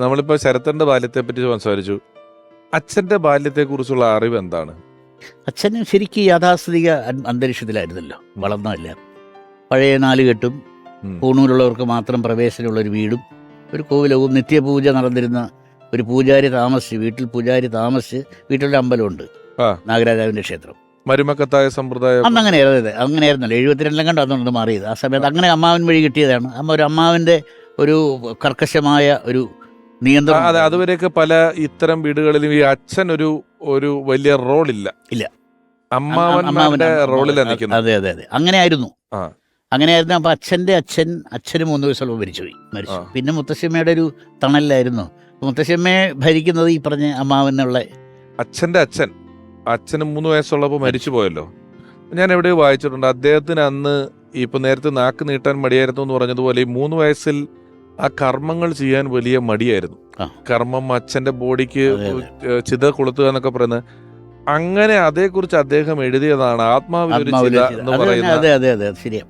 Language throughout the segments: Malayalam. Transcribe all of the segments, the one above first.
നമ്മളിപ്പോ ശരത്തന്റെ ബാല്യത്തെ പറ്റി സംസാരിച്ചു. അച്ഛന്റെ ബാല്യത്തെക്കുറിച്ചുള്ള അറിവ് എന്താണ്? അച്ഛൻ ശരിക്കും യാഥാസ്ഥിതിക അന്തരീക്ഷത്തിലായിരുന്നല്ലോ. വളർന്നതല്ല. പഴയ നാലുകെട്ടും കൂണൂരുള്ളവർക്ക് മാത്രം പ്രവേശനമുള്ള ഒരു വീടും ഒരു കോവിലവും നിത്യപൂജ നടന്നിരുന്ന ഒരു പൂജാരി താമസിച്ച് വീട്ടിൽ പൂജാരി താമസിച്ച് വീട്ടിലൊരു അമ്പലമുണ്ട്. ആ. നാഗരാജാവിന്റെ ക്ഷേത്രം. മരുമക്കത്തായ സമ്പ്രദായം അന്ന് അങ്ങനെ അതെ അങ്ങനെയായിരുന്നല്ലോ. എഴുപത്തിരണ്ടിലും കണ്ടോ അതുകൊണ്ട് മാറിയത്. ആ സമയത്ത് അങ്ങനെ അമ്മാവൻ വഴി കിട്ടിയതാണ്. അമ്മ ഒരു അമ്മാവിന്റെ ഒരു കർക്കശമായ ഒരു നിയന്ത്രണം അതെ അതുവരെയൊക്കെ പല ഇത്തരം വീടുകളിലും ഈ അച്ഛൻ ഒരു ഒരു വലിയ റോളില്ല. ഇല്ല. ഇല്ല അമ്മാവന്റെ- റോളിലാണ് നിൽക്കുന്നത്. അതെ അതെ അതെ. അങ്ങനെ ആയിരുന്നു അങ്ങനെ ആയിരുന്നു അപ്പൊ അച്ഛന്റെ അച്ഛൻ അച്ഛന് മൂന്ന് വയസ്സുള്ള മരിച്ചുപോയി മരിച്ചു. പിന്നെ മുത്തശ്ശമ്മയുടെ ഒരു തണലിലായിരുന്നു. മുത്തശ്ശമ്മയെ ഭരിക്കുന്നത് ഈ പറഞ്ഞ അമ്മാവനുള്ള അച്ഛന്റെ അച്ഛൻ അച്ഛന് മൂന്ന് വയസ്സുള്ളപ്പോൾ മരിച്ചു. പോയല്ലോ ഞാൻ എവിടെയോ വായിച്ചിട്ടുണ്ട് അദ്ദേഹത്തിന് അന്ന് ഇപ്പൊ നേരത്തെ നാക്ക് നീട്ടാൻ മടിയായിരുന്നു എന്ന് പറഞ്ഞതുപോലെ ഈ മൂന്ന് വയസ്സിൽ ആ കർമ്മങ്ങൾ ചെയ്യാൻ വലിയ മടിയായിരുന്നു. കർമ്മം അച്ഛന്റെ ബോഡിക്ക് ചിത കൊളുത്തുക എന്നൊക്കെ പറയുന്നത്. അങ്ങനെ അതേക്കുറിച്ച് അദ്ദേഹം എഴുതിയതാണ് ആത്മാവിലൊരു ആത്മാവിലെ ചിത. എന്ന്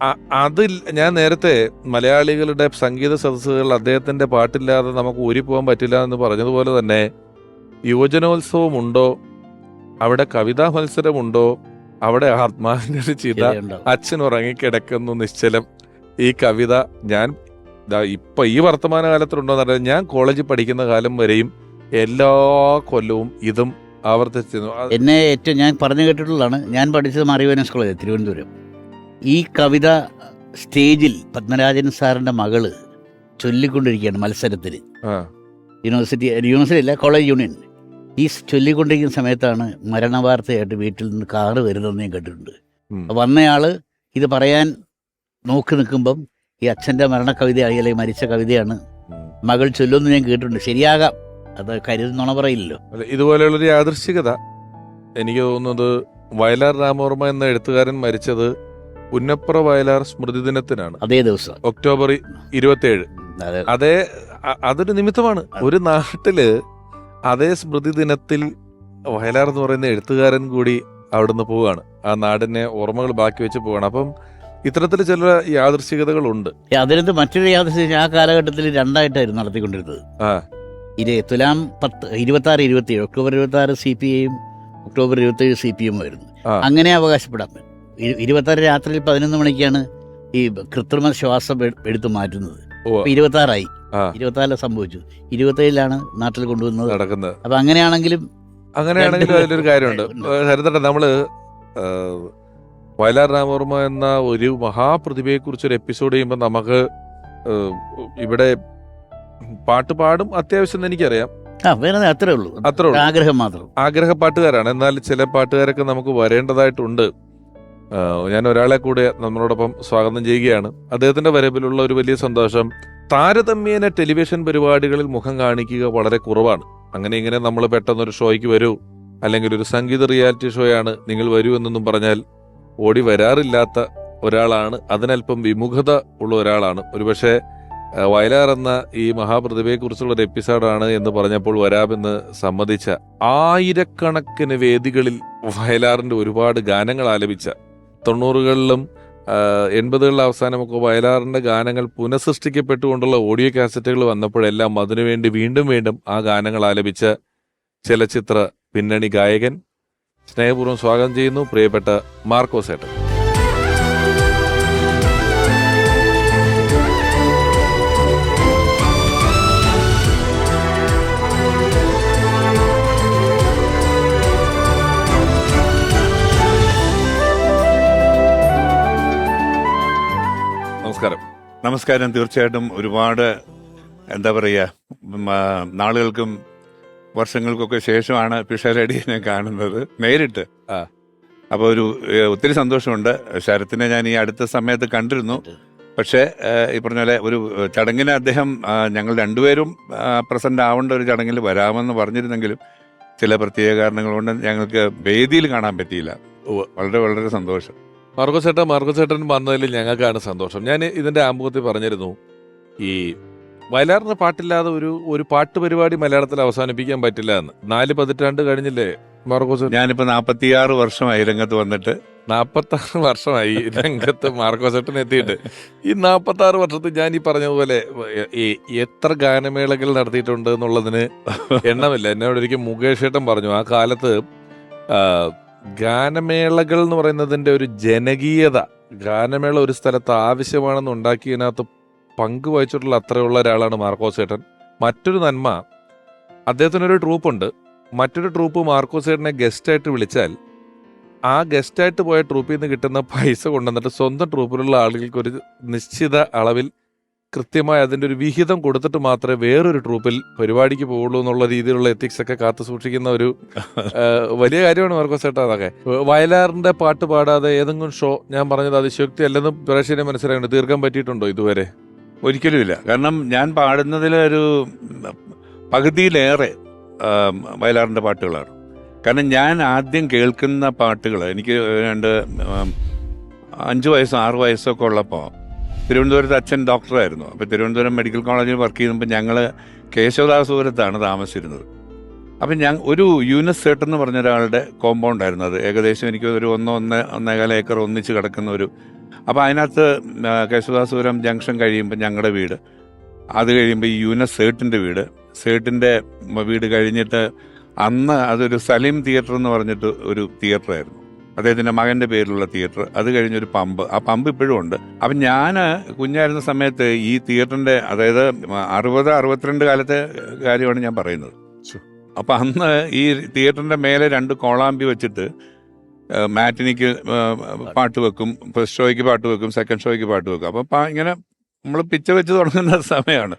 അ- അതിൽ ഞാൻ നേരത്തെ മലയാളികളുടെ സംഗീത സദസ്സുകളിൽ അദ്ദേഹത്തിന്റെ പാട്ടില്ലാതെ നമുക്ക് ഊരി പോകാൻ പറ്റില്ല എന്ന് പറഞ്ഞതുപോലെ തന്നെ യുവജനോത്സവം ഉണ്ടോ അവിടെ കവിതാ മത്സരമുണ്ടോ? അവിടെ ആത്മാവിന്റെ ഒരു ചിത. അച്ഛൻ ഉറങ്ങിക്കിടക്കുന്നു നിശ്ചലം. ഈ കവിത ഞാൻ ഇപ്പൊ ഈ വർത്തമാന കാലത്തുണ്ടോ പറഞ്ഞാൽ ഞാൻ കോളേജിൽ പഠിക്കുന്ന കാലം വരെയും എല്ലാ കൊല്ലവും ഇതും ആവർത്തിച്ചിരുന്നു. എന്നെ ഏറ്റവും ഞാൻ പറഞ്ഞു കേട്ടിട്ടുള്ളതാണ്. ഞാൻ പഠിച്ചത് മറിവേനസ് കോളേജ് തിരുവനന്തപുരം. ഈ കവിത സ്റ്റേജിൽ പത്മരാജൻ സാറിന്റെ മകൾ ചൊല്ലിക്കൊണ്ടിരിക്കുകയാണ് മത്സരത്തിൽ യൂണിവേഴ്സിറ്റി യൂണിവേഴ്സിറ്റി അല്ല കോളേജ് യൂണിയൻ. ഈ ചൊല്ലിക്കൊണ്ടിരിക്കുന്ന സമയത്താണ് മരണവാർത്തയായിട്ട് വീട്ടിൽ നിന്ന് കാറ് വരുന്നതെന്ന് ഞാൻ കേട്ടിട്ടുണ്ട്. വന്നയാൾ വന്നയാൾ ഇത് പറയാൻ നോക്കി നിൽക്കുമ്പം ഈ അച്ഛന്റെ മരണക്കവിത അല്ലെങ്കിൽ മരിച്ച കവിതയാണ്. മകൾ ചൊല്ലുമെന്ന് ഞാൻ കേട്ടിട്ടുണ്ട്. ശരിയാകാം. അത് കരുതുന്നോണ നുണ പറയില്ലല്ലോ. അല്ല, ഇതുപോലെയുള്ളൊരു യാദൃശ്ചികത. എനിക്ക് തോന്നുന്നത് വയലാർ രാമവർമ്മ എന്ന എഴുത്തുകാരൻ മരിച്ചത് പുന്നപ്ര വയലാർ സ്മൃതി ദിനത്തിനാണ്. അതേ ദിവസം. ഒക്ടോബർ ഇരുപത്തിയേഴ്. അതെ. അതേ അതൊരു നിമിത്തമാണ്. ഒരു നാട്ടിൽ അതേ സ്മൃതി ദിനത്തിൽ വയലാർ എന്ന് പറയുന്ന എഴുത്തുകാരൻ കൂടി അവിടുന്ന് പോവുകയാണ്. ആ നാടിനെ ഓർമ്മകൾ ബാക്കി വെച്ച് പോവുകയാണ്. അപ്പം ഇത്തരത്തിൽ ചില യാദൃശ്ചികതകളുണ്ട്. ഏ, അതിനകത്ത് മറ്റൊരു യാദൃശ്യം ആ കാലഘട്ടത്തിൽ രണ്ടായിട്ടായിരുന്നു നടത്തിക്കൊണ്ടിരുന്നത്. ആ. ഇരു തുലാം പത്ത് ഇരുപത്തി ആറ് ഇരുപത്തി ഏഴ് ഒക്ടോബർ ഇരുപത്തി ആറ് സി പി ഐയും ഒക്ടോബർ ഇരുപത്തി ഏഴ് സി പി എം ആയിരുന്നു. ആ. അങ്ങനെ അവകാശപ്പെടാം. ഇരുപത്തി ആറ് രാത്രിയിൽ പതിനൊന്ന് മണിക്കാണ് ഈ കൃത്രിമ ശ്വാസം എടുത്തു മാറ്റുന്നത്. ഇരുപത്തി ആറായി ആ. ഇരുപത്തി ആറിൽ സംഭവിച്ചു. ഇരുപത്തി ഏഴിലാണ് നാട്ടിൽ കൊണ്ടുവന്നത്. നടക്കുന്നത്. അപ്പൊ അങ്ങനെയാണെങ്കിലും അങ്ങനെയാണെങ്കിലും രണ്ട് അതിലൊരു കാര്യമുണ്ട്. ഉണ്ട്. ഹരിതട്ട നമ്മൾ വയലാർ രാമവർമ്മ എന്ന ഒരു മഹാപ്രതിഭയെ കുറിച്ച് ഒരു എപ്പിസോഡ് ചെയ്യുമ്പോൾ നമുക്ക് ഇവിടെ പാട്ട് പാടും അത്യാവശ്യം എനിക്കറിയാം. ആ വേറെ അത്രേ ഉള്ളൂ. അത്രേ ഉള്ളൂ. ആഗ്രഹം മാത്രം. ആഗ്രഹ പാട്ടുകാരാണ് എന്നാൽ ചില പാട്ടുകാരൊക്കെ നമുക്ക് വരേണ്ടതായിട്ടുണ്ട്. ഞാൻ ഒരാളെ കൂടെ നമ്മളോടൊപ്പം സ്വാഗതം ചെയ്യുകയാണ്. അദ്ദേഹത്തിന്റെ വരവിലുള്ള ഒരു വലിയ സന്തോഷം താരതമ്യേന ടെലിവിഷൻ പരിപാടികളിൽ മുഖം കാണിക്കുക വളരെ കുറവാണ്. അങ്ങനെ ഇങ്ങനെ നമ്മൾ പെട്ടെന്ന് ഒരു ഷോയ്ക്ക് വരൂ അല്ലെങ്കിൽ ഒരു സംഗീത റിയാലിറ്റി ഷോയാണ് നിങ്ങൾ വരൂ എന്നൊന്നും പറഞ്ഞാൽ ഓടി വരാറില്ലാത്ത ഒരാളാണ് അതിനല്പം വിമുഖത ഉള്ള ഒരാളാണ്. ഒരുപക്ഷെ വയലാർ എന്ന ഈ മഹാപ്രതിഭയെക്കുറിച്ചുള്ള ഒരു എപ്പിസോഡാണ് എന്ന് പറഞ്ഞപ്പോൾ വരാമെന്ന് സമ്മതിച്ച ആയിരക്കണക്കിന് വേദികളിൽ വയലാറിന്റെ ഒരുപാട് ഗാനങ്ങൾ ആലപിച്ച തൊണ്ണൂറുകളിലും എൺപതുകളിലെ അവസാനമൊക്കെ വയലാറിന്റെ ഗാനങ്ങൾ പുനഃസൃഷ്ടിക്കപ്പെട്ടുകൊണ്ടുള്ള ഓഡിയോ കാസറ്റുകൾ വന്നപ്പോഴെല്ലാം അതിനുവേണ്ടി വീണ്ടും വീണ്ടും ആ ഗാനങ്ങൾ ആലപിച്ച ചലച്ചിത്ര പിന്നണി ഗായകൻ സ്നേഹപൂർവം സ്വാഗതം ചെയ്യുന്നു പ്രിയപ്പെട്ട മാർക്കോസ് ഏട്ടൻ. നമസ്കാരം. നമസ്കാരം. തീർച്ചയായിട്ടും ഒരുപാട് എന്താ പറയുക നാളുകൾക്കും വർഷങ്ങൾക്കൊക്കെ ശേഷമാണ് പിഷാരടിയെ കാണുന്നത് നേരിട്ട്. ആ. അപ്പോൾ ഒരു ഒത്തിരി സന്തോഷമുണ്ട്. ശരത്തിനെ ഞാൻ ഈ അടുത്ത സമയത്ത് കണ്ടിരുന്നു. പക്ഷേ ഈ പറഞ്ഞ പോലെ ഒരു ചടങ്ങിന് അദ്ദേഹം ഞങ്ങൾ രണ്ടുപേരും പ്രസന്റ് ആവേണ്ട ഒരു ചടങ്ങിൽ വരാമെന്ന് പറഞ്ഞിരുന്നെങ്കിലും ചില പ്രത്യേക കാരണങ്ങൾ കൊണ്ട് ഞങ്ങൾക്ക് വേദിയിൽ കാണാൻ പറ്റിയില്ല. വളരെ വളരെ സന്തോഷം. മാർഗോ ചേട്ടൻ മാർഗോ ചേട്ടൻ വന്നതിൽ ഞങ്ങൾക്കാണ് സന്തോഷം. ഞാൻ ഇതിന്റെ ആമുഖത്തിൽ പറഞ്ഞിരുന്നു ഈ വയലാറിന് പാട്ടില്ലാതെ ഒരു ഒരു പാട്ട് പരിപാടി മലയാളത്തിൽ അവസാനിപ്പിക്കാൻ പറ്റില്ല എന്ന്. നാല് പതിറ്റാണ്ട് കഴിഞ്ഞില്ലേ മാർക്കോസ്? ഞാനിപ്പോ നാപ്പത്തിയാറ് വർഷമായി രംഗത്ത് വന്നിട്ട്. നാപ്പത്തി ആറ് വർഷമായി രംഗത്ത് മാർക്കോസേട്ടൻ എത്തിയിട്ട്. ഈ നാപ്പത്തി ആറ് വർഷത്തിൽ ഞാൻ ഈ പറഞ്ഞതുപോലെ എത്ര ഗാനമേളകൾ നടത്തിയിട്ടുണ്ട് എന്നുള്ളതിന് എണ്ണമില്ല. എന്നോട് ഒരിക്കൽ മുകേഷ് ഏട്ടൻ പറഞ്ഞു ആ കാലത്ത് ഗാനമേളകൾ എന്ന് പറയുന്നതിന്റെ ഒരു ജനകീയത ഗാനമേള ഒരു സ്ഥലത്ത് ആവശ്യമാണെന്ന് ഉണ്ടാക്കിയതിനകത്ത് പങ്കുവഹിച്ചിട്ടുള്ള അത്രയുള്ള ഒരാളാണ് മാർക്കോസ് ഏട്ടൻ മറ്റൊരു നന്മ അദ്ദേഹത്തിനൊരു ട്രൂപ്പുണ്ട്. മറ്റൊരു ട്രൂപ്പ് മാർക്കോസ് ഏട്ടനെ ഗസ്റ്റായിട്ട് വിളിച്ചാൽ ആ ഗസ്റ്റായിട്ട് പോയ ട്രൂപ്പിൽ നിന്ന് കിട്ടുന്ന പൈസ കൊണ്ടുവന്നിട്ട് സ്വന്തം ട്രൂപ്പിലുള്ള ആളുകൾക്ക് ഒരു നിശ്ചിത അളവിൽ കൃത്യമായി അതിന്റെ ഒരു വിഹിതം കൊടുത്തിട്ട് മാത്രമേ വേറൊരു ട്രൂപ്പിൽ പരിപാടിക്ക് പോകുള്ളൂ എന്നുള്ള രീതിയിലുള്ള എത്തിക്സ് ഒക്കെ കാത്തു സൂക്ഷിക്കുന്ന ഒരു വലിയ കാര്യമാണ് മാർക്കോസ് ചേട്ടാ അതൊക്കെ. വയലാറിന്റെ പാട്ട് പാടാതെ ഏതെങ്കിലും ഷോ ഞാൻ പറഞ്ഞത് അതിശയോക്തി അല്ലെന്ന് പ്രേക്ഷകനെ മനസ്സിലാക്കുന്നുണ്ട് തീർക്കാൻ പറ്റിയിട്ടുണ്ടോ ഇതുവരെ? ഒരിക്കലുമില്ല. കാരണം ഞാൻ പാടുന്നതിൽ ഒരു പകുതിയിലേറെ വയലാറിന്റെ പാട്ടുകളാണ്. കാരണം ഞാൻ ആദ്യം കേൾക്കുന്ന പാട്ടുകൾ എനിക്ക് രണ്ട് അഞ്ച് വയസ്സോ ആറ് വയസ്സൊക്കെ ഉള്ളപ്പോൾ തിരുവനന്തപുരത്ത് അച്ഛൻ ഡോക്ടറായിരുന്നു. അപ്പോൾ തിരുവനന്തപുരം മെഡിക്കൽ കോളേജിൽ വർക്ക് ചെയ്യുമ്പോൾ ഞങ്ങൾ കേശവദാസപുരത്താണ് താമസിച്ചിരുന്നത്. അപ്പം ഞാൻ ഒരു യൂനസ് സേട്ട് എന്ന് പറഞ്ഞ ഒരാളുടെ കോമ്പൗണ്ട് ആയിരുന്നു അത്. ഏകദേശം എനിക്ക് ഒരു ഒന്ന് ഒന്ന് ഒന്നേകാല ഏക്കർ ഒന്നിച്ച് കിടക്കുന്ന ഒരു അപ്പോൾ അതിനകത്ത് കേശവദാസപുരം ജംഗ്ഷൻ കഴിയുമ്പോൾ ഞങ്ങളുടെ വീട്. അത് കഴിയുമ്പോൾ ഈ യൂനസ് സേട്ടിന്റെ വീട്. സേട്ടിന്റെ വീട് കഴിഞ്ഞിട്ട് അന്ന് അതൊരു സലീം തിയേറ്റർ എന്ന് പറഞ്ഞിട്ട് ഒരു തിയേറ്ററായിരുന്നു. അദ്ദേഹത്തിന്റെ മകന്റെ പേരിലുള്ള തിയേറ്റർ. അത് കഴിഞ്ഞൊരു പമ്പ്. ആ പമ്പ് ഇപ്പോഴും ഉണ്ട്. അപ്പം ഞാൻ കുഞ്ഞായിരുന്ന സമയത്ത് ഈ തിയേറ്ററിന്റെ അതായത് അറുപത് അറുപത്തിരണ്ട് കാലത്തെ കാര്യമാണ് ഞാൻ പറയുന്നത്. അപ്പം അന്ന് ഈ തിയേറ്ററിന്റെ മേലെ രണ്ട് കോളാമ്പി വെച്ചിട്ട് മാറ്റിനിക്ക് പാട്ട് വെക്കും ഫസ്റ്റ് ഷോയ്ക്ക് പാട്ട് വെക്കും സെക്കൻഡ് ഷോയ്ക്ക് പാട്ട് വെക്കും. അപ്പം ഇങ്ങനെ നമ്മൾ പിച്ച വെച്ച് തുടങ്ങുന്ന സമയമാണ്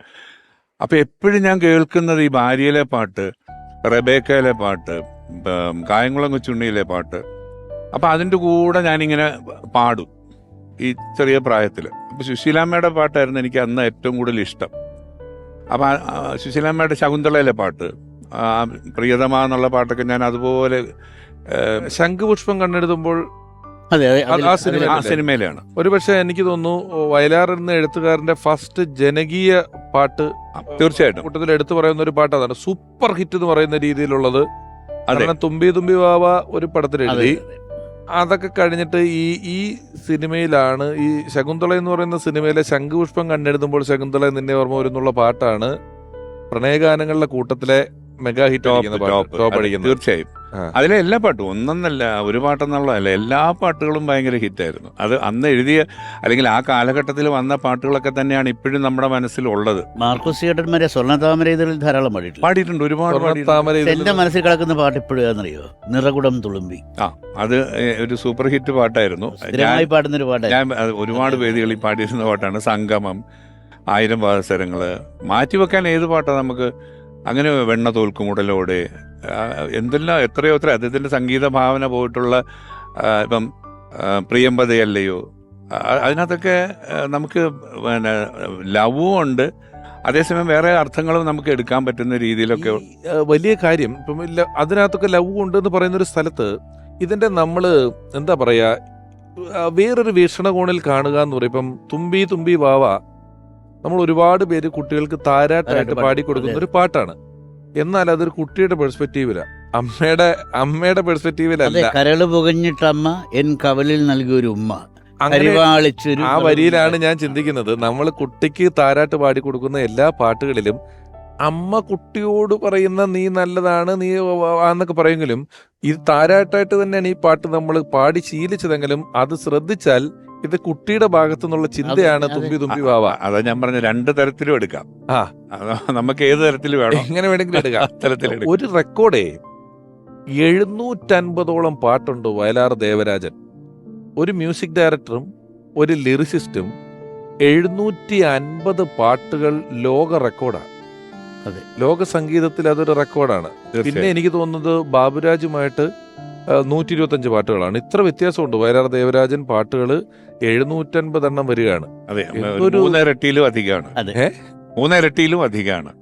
അപ്പം എപ്പോഴും ഞാൻ കേൾക്കുന്നത് ഈ ഭാര്യയിലെ പാട്ട് റബേക്കയിലെ പാട്ട് കായംകുളം കൊച്ചുണ്ണിയിലെ പാട്ട്. അപ്പം അതിന്റെ കൂടെ ഞാനിങ്ങനെ പാടും ഈ ചെറിയ പ്രായത്തിൽ അപ്പം സുശീലാമ്മയുടെ പാട്ടായിരുന്നു എനിക്ക് അന്ന് ഏറ്റവും കൂടുതൽ ഇഷ്ടം. അപ്പം സുശീലാമ്മയുടെ ശകുന്തളയിലെ പാട്ട് പ്രിയതമാ എന്നുള്ള പാട്ടൊക്കെ ഞാൻ അതുപോലെ ശംഖുപുഷ്പം കണ്ടെടുത്തുമ്പോൾ ആ- സിനിമയിലാണ്. ഒരുപക്ഷെ എനിക്ക് തോന്നുന്നു വയലാർ എന്ന എഴുത്തുകാരന്റെ ഫസ്റ്റ് ജനകീയ പാട്ട് തീർച്ചയായിട്ടും. കൂട്ടത്തിൽ എടുത്തു പറയുന്ന ഒരു പാട്ട് അതാണ്. സൂപ്പർ ഹിറ്റ് എന്ന് പറയുന്ന രീതിയിലുള്ളത്. അതാണ് കാരണം തുമ്പി തുമ്പി വാവ ഒരു പടത്തിൽ എഴുതി. അതൊക്കെ കഴിഞ്ഞിട്ട് ഈ ഈ സിനിമയിലാണ് ഈ ശകുന്തള എന്ന് പറയുന്ന സിനിമയിലെ ശംഖുപുഷ്പം കണ്ടെഴുതുമ്പോൾ ശകുന്തള നിന്നെ ഓർമ്മ വരുന്നുള്ള പാട്ടാണ് പ്രണയഗാനങ്ങളുടെ കൂട്ടത്തിലെ മെഗാ ഹിറ്റ് ടോപ്പ് അടിക്കുന്നത്. തീർച്ചയായും. അതിലെ എല്ലാ പാട്ടും ഒന്നെന്നല്ല ഒരു പാട്ടെന്നുള്ളതല്ല എല്ലാ പാട്ടുകളും ഭയങ്കര ഹിറ്റായിരുന്നു. അത് അന്ന് എഴുതിയ അല്ലെങ്കിൽ ആ കാലഘട്ടത്തിൽ വന്ന പാട്ടുകളൊക്കെ തന്നെയാണ് ഇപ്പോഴും നമ്മുടെ മനസ്സിലുള്ളത്. മാർക്കോസ് ചേട്ടന്മാരെ സ്വർണതാമര ഇതിൽ ധാരാളം പാടിയിട്ടുണ്ട്. പാടിയിട്ടുണ്ട് ഒരുപാട്. താമര എന്റെ മനസ്സിൽ കിടക്കുന്ന പാട്ട് ഇപ്പോഴാണെന്നറിയോ നിറകുടം തുളുമ്പി. ആ അത് ഒരു സൂപ്പർ ഹിറ്റ് പാട്ടായിരുന്നു. ഞാൻ പാടുന്ന ഒരു പാട്ടാണ് ഞാൻ ഒരുപാട് വേദികളിൽ പാടിയിരുന്ന പാട്ടാണ് സംഗമം ആയിരം പാദസരങ്ങൾ മാറ്റിവെക്കാൻ ഏത് പാട്ടാണ് നമുക്ക് അങ്ങനെ വെണ്ണ തോൽക്കുമുടലോടെ എന്തെല്ലാം എത്രയോ എത്ര അദ്ദേഹത്തിന്റെ സംഗീത ഭാവന പോയിട്ടുള്ള ഇപ്പം പ്രിയമ്പതയല്ലയോ അതിനകത്തൊക്കെ നമുക്ക് പിന്നെ ലവും ഉണ്ട്. അതേസമയം വേറെ അർത്ഥങ്ങളും നമുക്ക് എടുക്കാൻ പറ്റുന്ന രീതിയിലൊക്കെ വലിയ കാര്യം ഇപ്പം അതിനകത്തൊക്കെ ലവ് ഉണ്ട് എന്ന് പറയുന്ന ഒരു സ്ഥലത്ത് ഇതിന്റെ നമ്മൾ എന്താ പറയുക വേറൊരു വീക്ഷണകോണിൽ കാണുക എന്ന് പറയും. ഇപ്പം തുമ്പി തുമ്പി വാവ നമ്മൾ ഒരുപാട് പേര് കുട്ടികൾക്ക് താരാട്ടായിട്ട് താരാട്ട് പാടി. പാടിക്കൊടുക്കുന്ന ഒരു പാട്ടാണ്. എന്നാൽ അതൊരു കുട്ടിയുടെ പെർസ്പെക്റ്റീവില. അമ്മയുടെ അമ്മയുടെ പെർസ്പെക്റ്റീവിലല്ല. കരൾ പുകഞ്ഞിട്ടമ്മ എൻ കവലിൽ നൽകിയ ഒരു ഉമ്മ. ആ വരിയിലാണ് ഞാൻ ചിന്തിക്കുന്നത്. നമ്മൾ കുട്ടിക്ക് താരാട്ട് പാടി കൊടുക്കുന്ന എല്ലാ പാട്ടുകളിലും അമ്മ കുട്ടിയോട് പറയുന്ന നീ നല്ലതാണ് നീ എന്നൊക്കെ പറയുമെങ്കിലും ഇത് താരാട്ടായിട്ട് തന്നെയാണ് ഈ പാട്ട് നമ്മൾ പാടി ശീലിച്ചതെങ്കിലും അത് ശ്രദ്ധിച്ചാൽ ഇത് കുട്ടിയുടെ ഭാഗത്തു നിന്നുള്ള ചിന്തയാണ് തുമ്പി തുമ്പി വാവ. അതാ ഞാൻ പറഞ്ഞ രണ്ട് തരത്തിലും എടുക്കാം. ആ. നമുക്ക് ഏത് തരത്തിൽ വേണം? എങ്ങനെ വേണമെങ്കിലും എടുക്കാം. തരത്തിൽ ഒരു റെക്കോർഡേ എഴുന്നൂറ്റൻപതോളം പാട്ടുണ്ട് വയലാർ ദേവരാജൻ. ഒരു മ്യൂസിക് ഡയറക്ടറും ഒരു ലിറിസിസ്റ്റും എഴുന്നൂറ്റി അൻപത് പാട്ടുകൾ ലോക റെക്കോർഡാണ് അതെ. ലോക സംഗീതത്തിൽ അതൊരു റെക്കോർഡാണ്. പിന്നെ എനിക്ക് തോന്നുന്നത് ബാബുരാജുമായിട്ട് നൂറ്റി ഇരുപത്തഞ്ച് പാട്ടുകളാണ്. ഇത്ര വ്യത്യാസമുണ്ട്. വയലാർ ദേവരാജൻ പാട്ടുകൾ എഴുന്നൂറ്റൻപത് എണ്ണം വരികയാണ്. അതെ മൂന്നിരട്ടിയിലും അധികമാണ്. അതെ. മൂന്നിരട്ടിയിലും അധികമാണ്.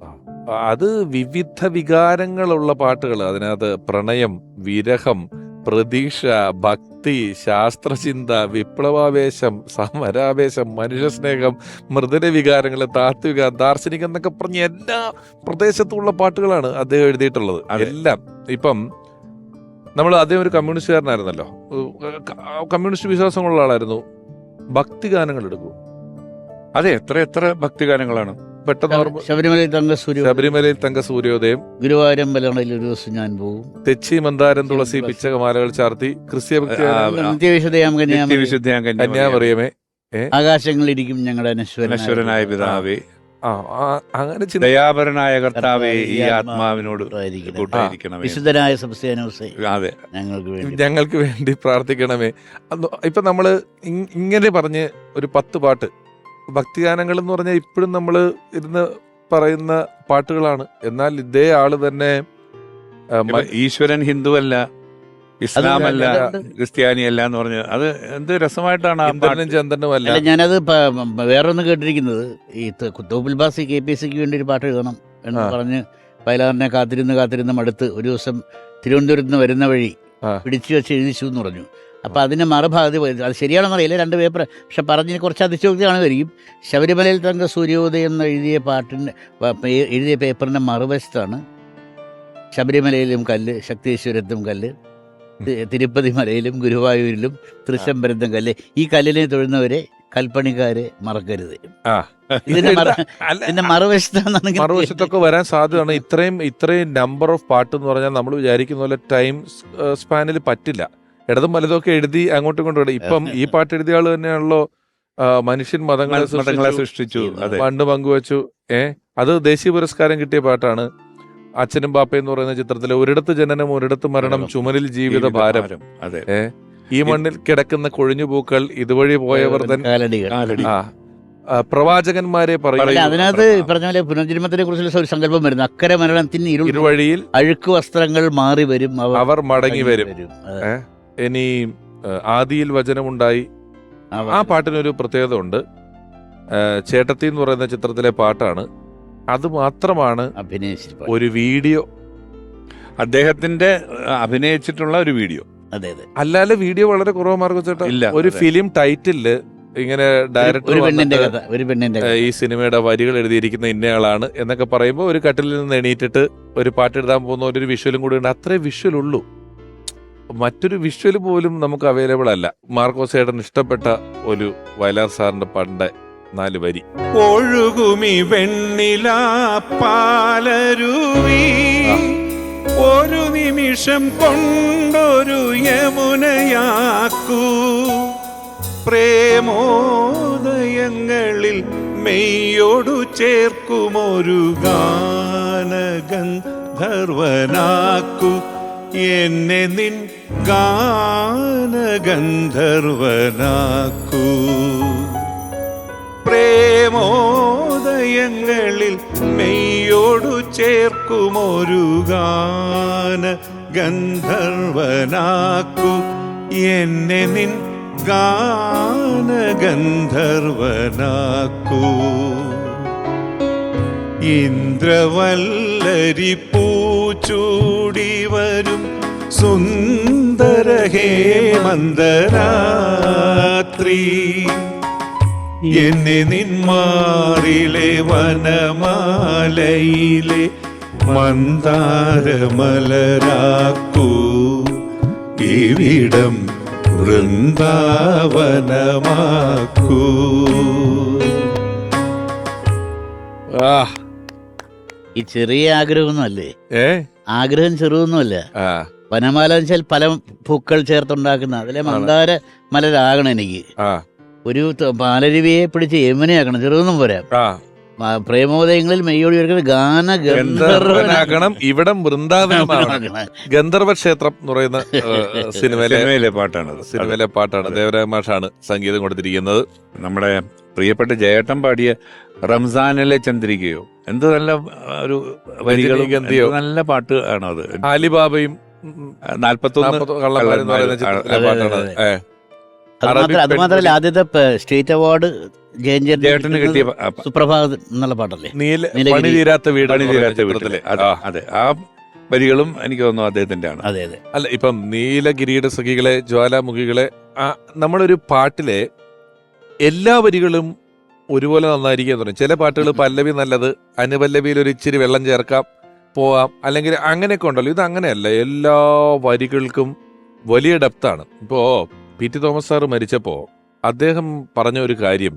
അത് വിവിധ വികാരങ്ങളുള്ള പാട്ടുകൾ അതിനകത്ത് പ്രണയം വിരഹം പ്രതീക്ഷ ഭക്തി ശാസ്ത്രചിന്ത വിപ്ലവാവേശം സമരാവേശം മനുഷ്യസ്നേഹം മൃദുല വികാരങ്ങൾ താത്വിക ദാർശനികം എന്നൊക്കെ പറഞ്ഞ എല്ലാ പ്രദേശത്തുമുള്ള പാട്ടുകളാണ് അദ്ദേഹം എഴുതിയിട്ടുള്ളത്. അതെല്ലാം ഇപ്പം നമ്മൾ അദ്ദേഹം ഒരു കമ്മ്യൂണിസ്റ്റുകാരനായിരുന്നല്ലോ. കമ്മ്യൂണിസ്റ്റ് വിശ്വാസമുള്ള ആളായിരുന്നു. ഭക്തി ഗാനങ്ങൾ എടുക്കൂ അതെ എത്ര എത്ര ഭക്തിഗാനങ്ങളാണ്. പെട്ടെന്ന് ശബരിമലയിൽ തങ്ക സൂര്യ ശബരിമലയിൽ തങ്ക സൂര്യോദയം. ഗുരുവായൂരമ്പലങ്ങളിൽ ഒരു ദിവസം ഞാൻ പോകും. തെച്ചി മന്ദാരം തുളസി പിച്ചകമാലകൾ ചാർത്തി ക്രിസ്ത്യ ഭക്തി കന്യാമറിയമേ. ആകാശങ്ങളിരിക്കും ഞങ്ങളുടെ അനശ്വരനായ പിതാവേ. അങ്ങനെ ചിന്ത ദയാപരനായ കർത്താവേ ഈ ആത്മാവിനോട് കൂട്ടായിരിക്കണമേ. വിശുദ്ധനായ അതെ. ഞങ്ങൾക്ക് വേണ്ടി. ഞങ്ങൾക്ക് വേണ്ടി പ്രാർത്ഥിക്കണമേ. ഇപ്പൊ നമ്മൾ ഇങ്ങനെ പറഞ്ഞ് ഒരു പത്ത് പാട്ട്. ഭക്തിഗാനങ്ങൾ എന്ന് പറഞ്ഞാൽ ഇപ്പോഴും നമ്മൾ ഇരുന്ന് പറയുന്ന പാട്ടുകളാണ്. എന്നാൽ ഇതേ ആൾ തന്നെ ഈശ്വരൻ ഹിന്ദു അല്ല ഇസ്ലാം അല്ല ക്രിസ്ത്യാനി അല്ല എന്ന് പറഞ്ഞ് അത് എന്ത് രസമായിട്ടാണ് ഇന്ദ്രനും ചന്ദ്രനും അല്ല. അല്ല ഞാനത് പ- വേറൊന്ന് കേട്ടിരിക്കുന്നത്. ഈ ത- തോപ്പിൽ ബാസി കെ പി എസ് സിക്ക് വേണ്ടി ഒരു പാട്ട് എഴുതണം എന്ന് ആ. പറഞ്ഞ് വയലാറിനെ കാത്തിരുന്ന് കാത്തിരുന്ന് മടുത്ത് ഒരു ദിവസം തിരുവനന്തപുരത്ത് നിന്ന് വരുന്ന വഴി ആ. പിടിച്ചു വെച്ച് എഴുതിച്ചു എന്ന് പറഞ്ഞു. അപ്പൊ അതിന്റെ മറുഭാഗത്ത് പോയി. അത് ശരിയാണെന്ന് അറിയില്ല രണ്ട് പേപ്പർ പക്ഷെ പറഞ്ഞതിന് കുറച്ച് അതിശോക്തിയാണ് വരികയും ശബരിമലയിൽ തങ്ക സൂര്യോദയം എന്ന് എഴുതിയ പാട്ടിന്റെ പ- പേ- എഴുതിയ പേപ്പറിന്റെ മറുവശത്താണ് ശബരിമലയിലും കല്ല് ശക്തീശ്വരത്തും കല്ല്. തിരുപ്പതി മലയിലും ഗുരുവായൂരിലും തൃശംബരത്തും കല്ല്. ഈ കല്ലിനെ തൊഴുന്നവരെ കൽപ്പണിക്കാര് മറക്കരുത്. മറുവശത്തൊക്കെ വരാൻ സാധ്യതയാണ്. ഇത്രയും ഇത്രയും നമ്പർ ഓഫ് പാട്ട് എന്ന് പറഞ്ഞാൽ നമ്മൾ വിചാരിക്കുന്ന പോലെ ടൈം സ്പാനിൽ പറ്റില്ല. ഇടതും വലതും ഒക്കെ എഴുതി അങ്ങോട്ടും ഇങ്ങോട്ടും ഇപ്പം ഈ പാട്ട് എഴുതിയ ആൾ തന്നെയാണല്ലോ മനുഷ്യൻ മതങ്ങളെ മതങ്ങളെ സൃഷ്ടിച്ചു, പണ്ട് പങ്കുവച്ചു. ഏഹ് അത് ദേശീയ പുരസ്കാരം കിട്ടിയ പാട്ടാണ്. അച്ഛനും ബാപ്പയും എന്ന് പറയുന്ന ചിത്രത്തിൽ ഒരിടത്ത് ജനനം ഒരിടത്ത് മരണം. ചുമലിൽ ജീവിത ഭാരം. അതെ. ഈ മണ്ണിൽ കിടക്കുന്ന കൊഴിഞ്ഞു പൂക്കൾ ഇതുവഴി പോയവർ ആ, പ്രവാചകന്മാരെ പറയും അതിനകത്ത് പറഞ്ഞ പോലെ പുനർജന്മത്തിനെ കുറിച്ചുള്ള ഒരു സങ്കല്പം വരുന്നു. അക്കരെ മരണത്തിന് ഇരുവഴിയിൽ അഴുക്ക് വസ്ത്രങ്ങൾ മാറി വരും അവർ മടങ്ങി വരും. ഇനി ആദിയിൽ വചനമുണ്ടായി. ആ പാട്ടിനൊരു പ്രത്യേകത ഉണ്ട് ചേട്ടത്തി എന്ന് പറയുന്ന ചിത്രത്തിലെ പാട്ടാണ്. അത് മാത്രമാണ് അഭിനയിച്ചിട്ട് ഒരു വീഡിയോ. അദ്ദേഹത്തിന്റെ അഭിനയിച്ചിട്ടുള്ള ഒരു വീഡിയോ. അതെ അതെ. അല്ലാതെ വീഡിയോ വളരെ കുറവ് മാർഗം ചേട്ടാ ഇല്ല ഒരു ഫിലിം ടൈറ്റിൽ ഇങ്ങനെ ഡയറക്ടർ കഥ ഒരു പെണ്ണിന്റെ ഈ സിനിമയുടെ വരികൾ എഴുതിയിരിക്കുന്ന ഇന്നയാളാണ് എന്നൊക്കെ പറയുമ്പോൾ ഒരു കട്ടിലിൽ നിന്ന് എണീറ്റിട്ട് ഒരു പാട്ട് എഴുതാൻ പോകുന്ന ഒരു വിഷ്വലും കൂടി ഉണ്ട്. അത്രേ വിഷ്വൽ ഉള്ളൂ. മറ്റൊരു വിഷ്വൽ പോലും നമുക്ക് അവൈലബിൾ അല്ല. മാർക്കോസ് ഏട്ടൻ ഇഷ്ടപ്പെട്ട ഒരു വയലാർ സാറിന്റെ പണ്ട് നാല് വരി. ഒഴുകുമി വെണ്ണില പാലരുവി. ഒരു നിമിഷം കൊണ്ടൊരു യമുനയാക്കൂ. പ്രേമോദയങ്ങളിൽ മെയ്യോടു ചേർക്കുമൊരു ഗാനഗന്ധർവനാക്കു. എന്നെ നിൻ ഗാനഗന്ധർവനാക്കൂ. പ്രേമോദയങ്ങളിൽ മെയ്യോടു ചേർക്കുമൊരു ഗാന ഗന്ധർവനാക്കു. എന്നെ നിൻ ഗാന ഗന്ധർവനാക്കൂ. ഇന്ദ്രവല്ലരി പൂച്ചൂടി വരും സുന്ദര ഹേമന്തരാത്രി എന്നെ നിന്മാറിലെ വനമാലയിലെ മന്ദാരമലരാക്കൂ. ഇവിടം വൃന്ദാവനമാക്കൂ. ആ. ഈ ചെറിയ ആഗ്രഹമൊന്നുമല്ലേ? ഏ? ആഗ്രഹം ചെറുതൊന്നുമല്ല. വനമാല എന്ന് വെച്ചാൽ പല പൂക്കൾ ചേർത്തുണ്ടാക്കുന്ന അതിലെ മന്ദാര മലരാകണം എനിക്ക്. ആ. ഒരു പാലരുവിയെ പിടിച്ച് യമുനയാക്കണം ചെറുതൊന്നും പോരാ. ആ. പ്രേമോദയങ്ങളിൽ മെയ്യോടി ഗാന ഗന്ധർവനാക്കണം ഇവിടം വൃന്ദാവനമാണ്. ഗന്ധർവ ക്ഷേത്രം എന്ന് പറയുന്ന സിനിമയിലെ പാട്ടാണ് സിനിമയിലെ പാട്ടാണ്. ദേവരാമാഷാണ് സംഗീതം കൊടുത്തിരിക്കുന്നത്. നമ്മുടെ പ്രിയപ്പെട്ട ജയേട്ടൻ പാടിയ റംസാനിലെ ചന്ദ്രികയോ? എന്ത് നല്ല ഒരു വരികളും. നല്ല പാട്ട് ആണോ അത് അലിബാബയും കള്ളന്മാർ എന്ന് പറയുന്ന പാട്ടാണ് ഏ. അത് അറബി മാത്രം അത് മാത്രമല്ല ആദ്യത്തെ സ്റ്റേറ്റ് അവാർഡ് ജയൻ ജയേട്ടന് കിട്ടിയ സുപ്രഭാത് എന്നുള്ള പാട്ടല്ലേ. പണി തീരാത്ത വീട് പണി തീരാത്ത വീട്ടിലെ. അതെ ആ. വരികളും എനിക്ക് തോന്നുന്നു അദ്ദേഹത്തിന്റെ ആണ്. അതെ അതെ. അല്ല ഇപ്പം നീലഗിരിയുടെ സഖികളെ ജ്വാലാമുഖികളെ ആ, നമ്മളൊരു പാട്ടിലെ എല്ലാ വരികളും ഒരുപോലെ നന്നായിരിക്കും തോന്നുന്നു ചില പാട്ടുകൾ പല്ലവി നല്ലത് അനുപല്ലവിയിൽ ഒരു ഇച്ചിരി വെള്ളം ചേർക്കാം പോവാം. അല്ലെങ്കിൽ അങ്ങനെയൊക്കെ ഉണ്ടല്ലോ. ഇത് അങ്ങനെയല്ല. എല്ലാ വരികൾക്കും വലിയ ഡെപ്താണ്. ഇപ്പോ പി ടി തോമസ് സാറ് മരിച്ചപ്പോൾ അദ്ദേഹം പറഞ്ഞ ഒരു കാര്യം.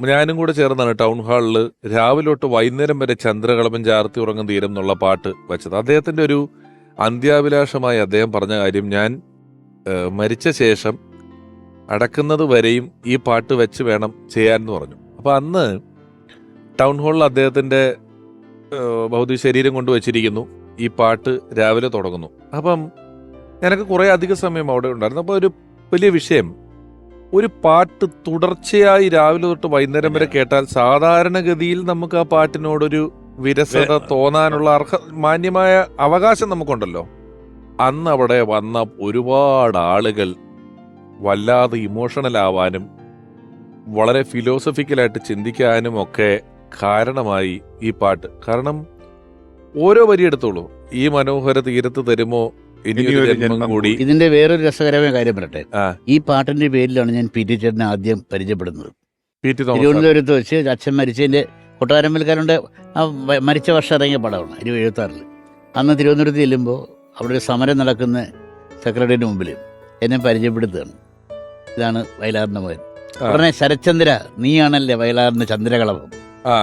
ഞാനും കൂടെ ചേർന്നാണ് ടൗൺ ഹാളിൽ രാവിലെ തൊട്ട് വൈകുന്നേരം വരെ ചന്ദ്രകളമൻ ചാർത്തി ഉറങ്ങും തീരം എന്നുള്ള പാട്ട് വെച്ചത്. അദ്ദേഹത്തിന്റെ ഒരു അന്ത്യാഭിലാഷമായി അദ്ദേഹം പറഞ്ഞ കാര്യം ഞാൻ മരിച്ച ശേഷം അടക്കുന്നത് വരെയും ഈ പാട്ട് വെച്ച് വേണം ചെയ്യാൻ എന്ന് പറഞ്ഞു. അപ്പോൾ അന്ന് ടൗൺ ഹാളിൽ അദ്ദേഹത്തിന്റെ ഭൗതിക ശരീരം കൊണ്ട് വെച്ചിരിക്കുന്നു. ഈ പാട്ട് രാവിലെ തുടങ്ങുന്നു. അപ്പം ഞാനൊക്കെ കുറേ അധിക സമയം അവിടെ ഉണ്ടായിരുന്നു. അപ്പോൾ ഒരു വലിയ വിഷയം. ഒരു പാട്ട് തുടർച്ചയായി രാവിലെ തൊട്ട് വൈകുന്നേരം വരെ കേട്ടാൽ സാധാരണഗതിയിൽ നമുക്ക് ആ പാട്ടിനോടൊരു വിരസത തോന്നാനുള്ള അർഹ മാന്യമായ അവകാശം നമുക്കുണ്ടല്ലോ. അന്ന് അവിടെ വന്ന ഒരുപാട് ആളുകൾ വല്ലാതെ ഇമോഷണൽ ആവാനും വളരെ ഫിലോസഫിക്കലായിട്ട് ചിന്തിക്കാനും ഒക്കെ കാരണമായി ഈ പാട്ട്. കാരണം ഓരോ വരി എടുത്തോളൂ. ഈ മനോഹര തീരത്ത് തരുമോ? ഇനിയൊരു ജന്മം കൂടി. ഇതിന്റെ വേറൊരു രസകരമായ കാര്യം പറട്ടെ ഈ പാട്ടിന്റെ പേരിലാണ് ഞാൻ പി ടി ചേട്ടനെ ആദ്യം പരിചയപ്പെടുന്നത്. തിരുവനന്തപുരത്ത് വെച്ച് അച്ഛൻ മരിച്ചതിന്റെ കൊട്ടാരമ്പൽക്കാരുണ്ട് ആ മരിച്ച വർഷം ഇറങ്ങിയ പടമാണ് ഇരുപത് എഴുപത്താറിൽ അന്ന് തിരുവനന്തപുരത്ത് ചെല്ലുമ്പോൾ അവിടെ ഒരു സമരം നടക്കുന്ന സെക്രട്ടറിയുടെ മുമ്പിൽ എന്നെ പരിചയപ്പെടുത്തുകയാണ്. ഇതാണ് വയലാറിന്റെ മകൻ. ഉടനെ ശരത്ചന്ദ്ര നീയാണല്ലേ വയലാറിന്റെ ചന്ദ്രകളഭം ആ.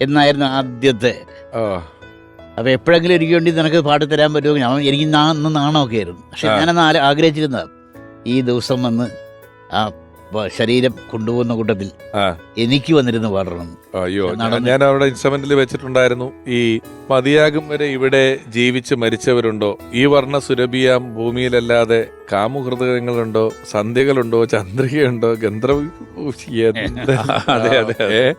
എന്നായിരുന്നു ആദ്യത്തെ ആ, അപ്പൊ എപ്പോഴെങ്കിലും എനിക്ക് വേണ്ടി നിനക്ക് പാട്ട് തരാൻ പറ്റുമോ? ഞാൻ എനിക്ക് നാ- അന്ന് നാണമൊക്കെ ആയിരുന്നു. പക്ഷെ. ഞാനന്ന് ആ ആഗ്രഹിച്ചിരുന്നത് ഈ ദിവസം വന്ന് ആ ശരീരം കൊണ്ടുപോകുന്ന കൂട്ടത്തിൽ എനിക്ക് വന്നിരുന്ന് പാടണം. അയ്യോ ഞാൻ- അവിടെ ഇൻസ്ട്രുമെന്റിൽ വെച്ചിട്ടുണ്ടായിരുന്നു. ഈ മതിയാകും വരെ ഇവിടെ ജീവിച്ച് മരിച്ചവരുണ്ടോ? ഈ വർണ സുരഭിയാം ഭൂമിയിലല്ലാതെ കാമുഹൃദയങ്ങളുണ്ടോ? സന്ധ്യകളുണ്ടോ? ചന്ദ്രികയുണ്ടോ? ഗന്ധർവ അതെ, അതെ?